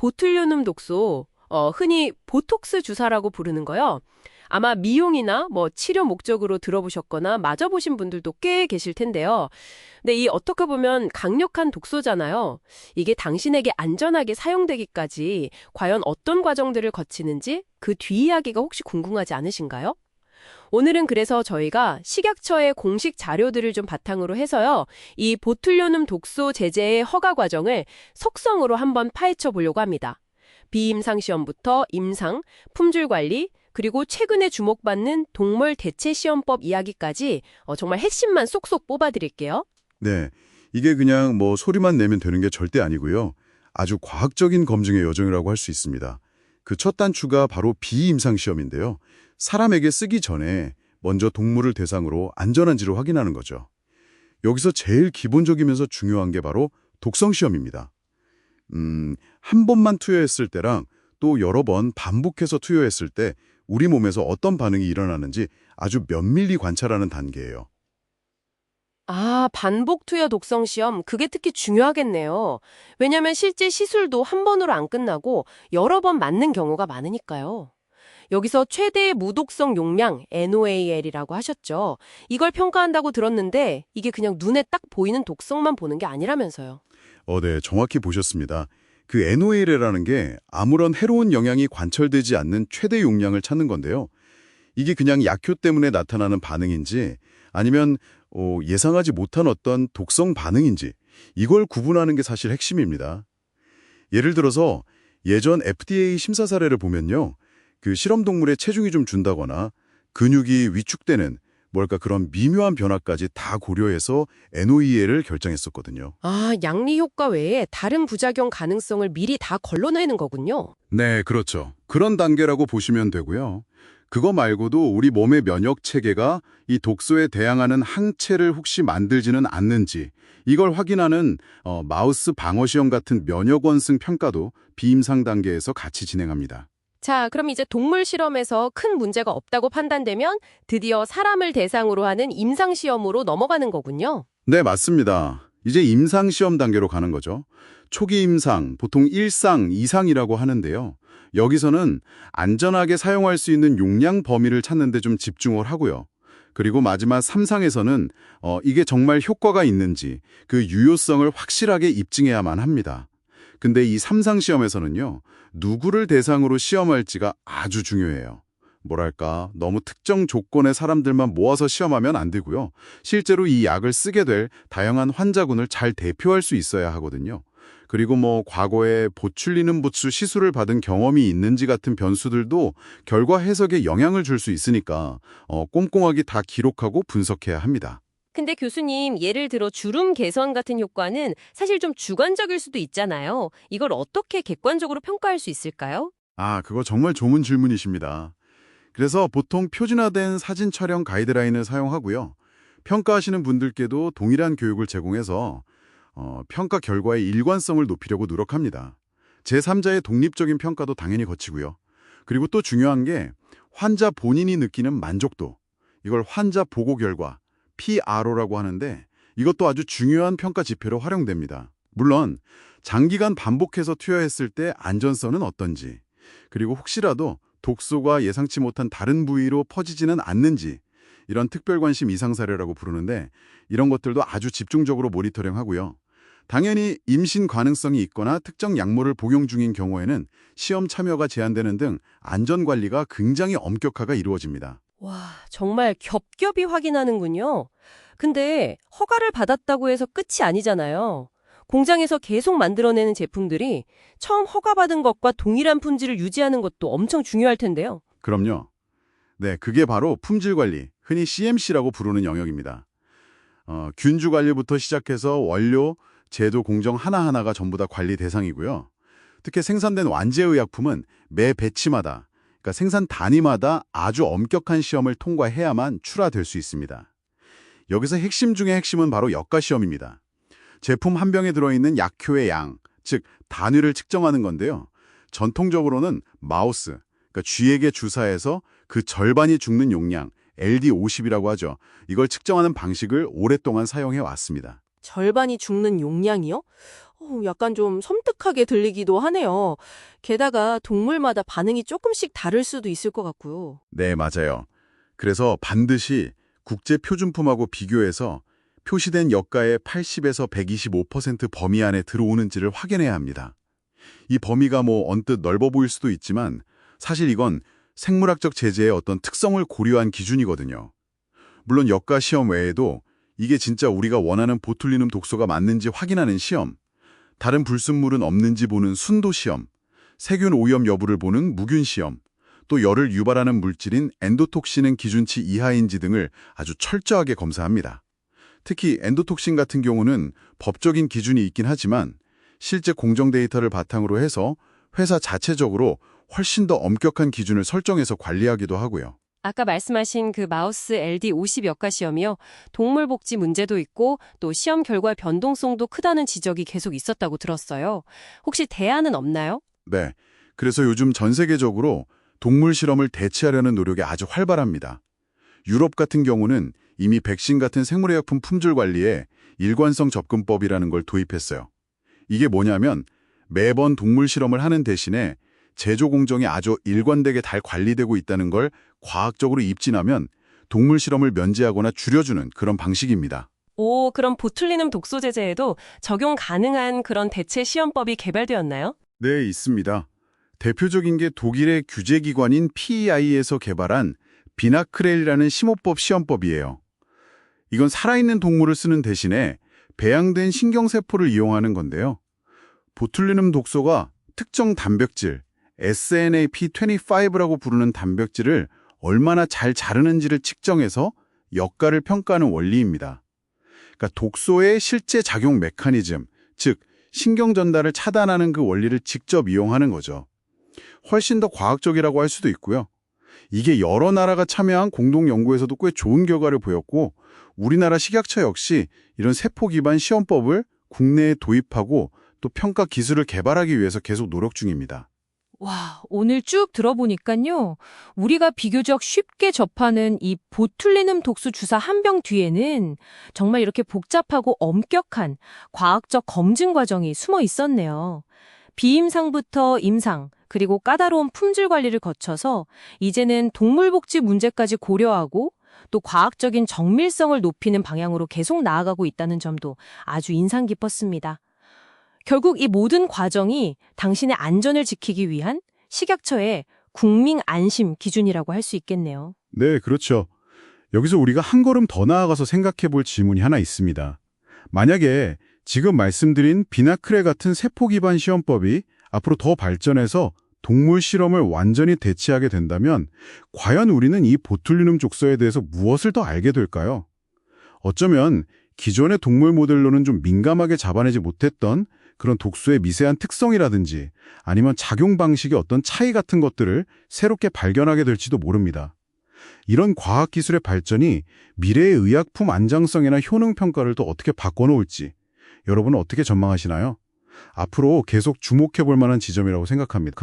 보툴리눔 독소, 어, 흔히 보톡스 주사라고 부르는 거요. 아마 미용이나 뭐 치료 목적으로 들어보셨거나 맞아보신 분들도 꽤 계실 텐데요. 근데 이 어떻게 보면 강력한 독소잖아요. 이게 당신에게 안전하게 사용되기까지 과연 어떤 과정들을 거치는지 그 뒤이야기가 혹시 궁금하지 않으신가요? 오늘은 그래서 저희가 식약처의 공식 자료들을 좀 바탕으로 해서요. 이 보툴리눔 독소 제제의 허가 과정을 속성으로 한번 파헤쳐 보려고 합니다. 비임상 시험부터 임상, 품질 관리, 그리고 최근에 주목받는 동물 대체 시험법 이야기까지 어, 정말 핵심만 쏙쏙 뽑아드릴게요. 네, 이게 그냥 뭐 소리만 내면 되는 게 절대 아니고요. 아주 과학적인 검증의 여정이라고 할 수 있습니다. 그 첫 단추가 바로 비임상 시험인데요. 사람에게 쓰기 전에 먼저 동물을 대상으로 안전한지를 확인하는 거죠. 여기서 제일 기본적이면서 중요한 게 바로 독성 시험입니다. 음, 한 번만 투여했을 때랑 또 여러 번 반복해서 투여했을 때 우리 몸에서 어떤 반응이 일어나는지 아주 면밀히 관찰하는 단계예요. 아, 반복 투여 독성 시험, 그게 특히 중요하겠네요. 왜냐면 실제 시술도 한 번으로 안 끝나고 여러 번 맞는 경우가 많으니까요. 여기서 최대의 무독성 용량, NOAL이라고 하셨죠. 이걸 평가한다고 들었는데 이게 그냥 눈에 딱 보이는 독성만 보는 게 아니라면서요. 어, 네, 정확히 보셨습니다. 그 NOAL이라는 게 아무런 해로운 영향이 관철되지 않는 최대 용량을 찾는 건데요. 이게 그냥 약효 때문에 나타나는 반응인지 아니면 어, 예상하지 못한 어떤 독성 반응인지 이걸 구분하는 게 사실 핵심입니다. 예를 들어서 예전 FDA 심사 사례를 보면요. 그 실험 동물의 체중이 좀 준다거나 근육이 위축되는 뭘까 그런 미묘한 변화까지 다 고려해서 NOEL을 결정했었거든요. 아, 양리 효과 외에 다른 부작용 가능성을 미리 다 걸러내는 거군요. 네, 그렇죠. 그런 단계라고 보시면 되고요. 그거 말고도 우리 몸의 면역 체계가 이 독소에 대항하는 항체를 혹시 만들지는 않는지 이걸 확인하는 어, 마우스 방어 시험 같은 면역 원승 평가도 비임상 단계에서 같이 진행합니다. 자, 그럼 이제 동물 실험에서 큰 문제가 없다고 판단되면 드디어 사람을 대상으로 하는 임상 시험으로 넘어가는 거군요. 네, 맞습니다. 이제 임상 시험 단계로 가는 거죠. 초기 임상, 보통 1상, 2상이라고 하는데요. 여기서는 안전하게 사용할 수 있는 용량 범위를 찾는 데 좀 집중을 하고요. 그리고 마지막 3상에서는 어, 이게 정말 효과가 있는지 그 유효성을 확실하게 입증해야만 합니다. 근데 이 3상 시험에서는요. 누구를 대상으로 시험할지가 아주 중요해요. 뭐랄까 너무 특정 조건의 사람들만 모아서 시험하면 안 되고요. 실제로 이 약을 쓰게 될 다양한 환자군을 잘 대표할 수 있어야 하거든요. 그리고 뭐 과거에 보출리는 부추 시술을 받은 경험이 있는지 같은 변수들도 결과 해석에 영향을 줄 수 있으니까 어, 꼼꼼하게 다 기록하고 분석해야 합니다. 근데 교수님, 예를 들어 주름 개선 같은 효과는 사실 좀 주관적일 수도 있잖아요. 이걸 어떻게 객관적으로 평가할 수 있을까요? 아, 그거 정말 좋은 질문이십니다. 그래서 보통 표준화된 사진 촬영 가이드라인을 사용하고요. 평가하시는 분들께도 동일한 교육을 제공해서 어, 평가 결과의 일관성을 높이려고 노력합니다. 제3자의 독립적인 평가도 당연히 거치고요. 그리고 또 중요한 게 환자 본인이 느끼는 만족도, 이걸 환자 보고 결과, PRO라고 하는데 이것도 아주 중요한 평가 지표로 활용됩니다. 물론 장기간 반복해서 투여했을 때 안전성은 어떤지, 그리고 혹시라도 독소가 예상치 못한 다른 부위로 퍼지지는 않는지 이런 특별관심 이상 사례라고 부르는데 이런 것들도 아주 집중적으로 모니터링하고요. 당연히 임신 가능성이 있거나 특정 약물을 복용 중인 경우에는 시험 참여가 제한되는 등 안전관리가 굉장히 엄격하게 이루어집니다. 와, 정말 겹겹이 확인하는군요. 근데 허가를 받았다고 해서 끝이 아니잖아요. 공장에서 계속 만들어내는 제품들이 처음 허가받은 것과 동일한 품질을 유지하는 것도 엄청 중요할 텐데요. 그럼요. 네, 그게 바로 품질 관리, 흔히 CMC라고 부르는 영역입니다. 어, 균주 관리부터 시작해서 원료, 제도 공정 하나하나가 전부 다 관리 대상이고요. 특히 생산된 완제의약품은 매 배치마다, 그러니까 생산 단위마다 아주 엄격한 시험을 통과해야만 출하될 수 있습니다. 여기서 핵심 중의 핵심은 바로 역가 시험입니다. 제품 한 병에 들어있는 약효의 양, 즉 단위를 측정하는 건데요. 전통적으로는 마우스, 그러니까 쥐에게 주사해서 그 절반이 죽는 용량, LD50이라고 하죠. 이걸 측정하는 방식을 오랫동안 사용해 왔습니다. 절반이 죽는 용량이요? 어, 약간 좀 섬뜩하게 들리기도 하네요. 게다가 동물마다 반응이 조금씩 다를 수도 있을 것 같고요. 네, 맞아요. 그래서 반드시 국제 표준품하고 비교해서 표시된 여가의 80에서 125% 범위 안에 들어오는지를 확인해야 합니다. 이 범위가 뭐 언뜻 넓어 보일 수도 있지만 사실 이건 생물학적 제재의 어떤 특성을 고려한 기준이거든요. 물론 여가 시험 외에도 이게 진짜 우리가 원하는 보툴리눔 독소가 맞는지 확인하는 시험, 다른 불순물은 없는지 보는 순도 시험, 세균 오염 여부를 보는 무균 시험, 또 열을 유발하는 물질인 엔도톡신은 기준치 이하인지 등을 아주 철저하게 검사합니다. 특히 엔도톡신 같은 경우는 법적인 기준이 있긴 하지만 실제 공정 데이터를 바탕으로 해서 회사 자체적으로 훨씬 더 엄격한 기준을 설정해서 관리하기도 하고요. 아까 말씀하신 그 마우스 LD 50 역가 시험이요. 동물 복지 문제도 있고 또 시험 결과 변동성도 크다는 지적이 계속 있었다고 들었어요. 혹시 대안은 없나요? 네. 그래서 요즘 전 세계적으로 동물 실험을 대체하려는 노력이 아주 활발합니다. 유럽 같은 경우는 이미 백신 같은 생물의약품 품질 관리에 일관성 접근법이라는 걸 도입했어요. 이게 뭐냐면 매번 동물 실험을 하는 대신에 제조 공정이 아주 일관되게 잘 관리되고 있다는 걸 과학적으로 입증하면 동물 실험을 면제하거나 줄여주는 그런 방식입니다. 오, 그럼 보툴리눔 독소 제재에도 적용 가능한 그런 대체 시험법이 개발되었나요? 네, 있습니다. 대표적인 게 독일의 규제기관인 PEI에서 개발한 비나크렐이라는 심호법 시험법이에요. 이건 살아있는 동물을 쓰는 대신에 배양된 신경세포를 이용하는 건데요. 보툴리눔 독소가 특정 단백질, SNAP25라고 부르는 단백질을 얼마나 잘 자르는지를 측정해서 역가를 평가하는 원리입니다. 그러니까 독소의 실제 작용 메커니즘, 즉 신경 전달을 차단하는 그 원리를 직접 이용하는 거죠. 훨씬 더 과학적이라고 할 수도 있고요. 이게 여러 나라가 참여한 공동 연구에서도 꽤 좋은 결과를 보였고 우리나라 식약처 역시 이런 세포 기반 시험법을 국내에 도입하고 또 평가 기술을 개발하기 위해서 계속 노력 중입니다. 와, 오늘 쭉 들어보니까요. 우리가 비교적 쉽게 접하는 이 보툴리눔 독소 주사 한 병 뒤에는 정말 이렇게 복잡하고 엄격한 과학적 검증 과정이 숨어 있었네요. 비임상부터 임상, 그리고 까다로운 품질 관리를 거쳐서 이제는 동물복지 문제까지 고려하고 또 과학적인 정밀성을 높이는 방향으로 계속 나아가고 있다는 점도 아주 인상 깊었습니다. 결국 이 모든 과정이 당신의 안전을 지키기 위한 식약처의 국민 안심 기준이라고 할 수 있겠네요. 네, 그렇죠. 여기서 우리가 한 걸음 더 나아가서 생각해 볼 질문이 하나 있습니다. 만약에 지금 말씀드린 비나크레 같은 세포 기반 시험법이 앞으로 더 발전해서 동물 실험을 완전히 대체하게 된다면 과연 우리는 이 보툴리눔 족소에 대해서 무엇을 더 알게 될까요? 어쩌면 기존의 동물 모델로는 좀 민감하게 잡아내지 못했던 그런 독소의 미세한 특성이라든지 아니면 작용 방식의 어떤 차이 같은 것들을 새롭게 발견하게 될지도 모릅니다. 이런 과학기술의 발전이 미래의 의약품 안정성이나 효능 평가를 또 어떻게 바꿔놓을지 여러분은 어떻게 전망하시나요? 앞으로 계속 주목해 볼 만한 지점이라고 생각합니다.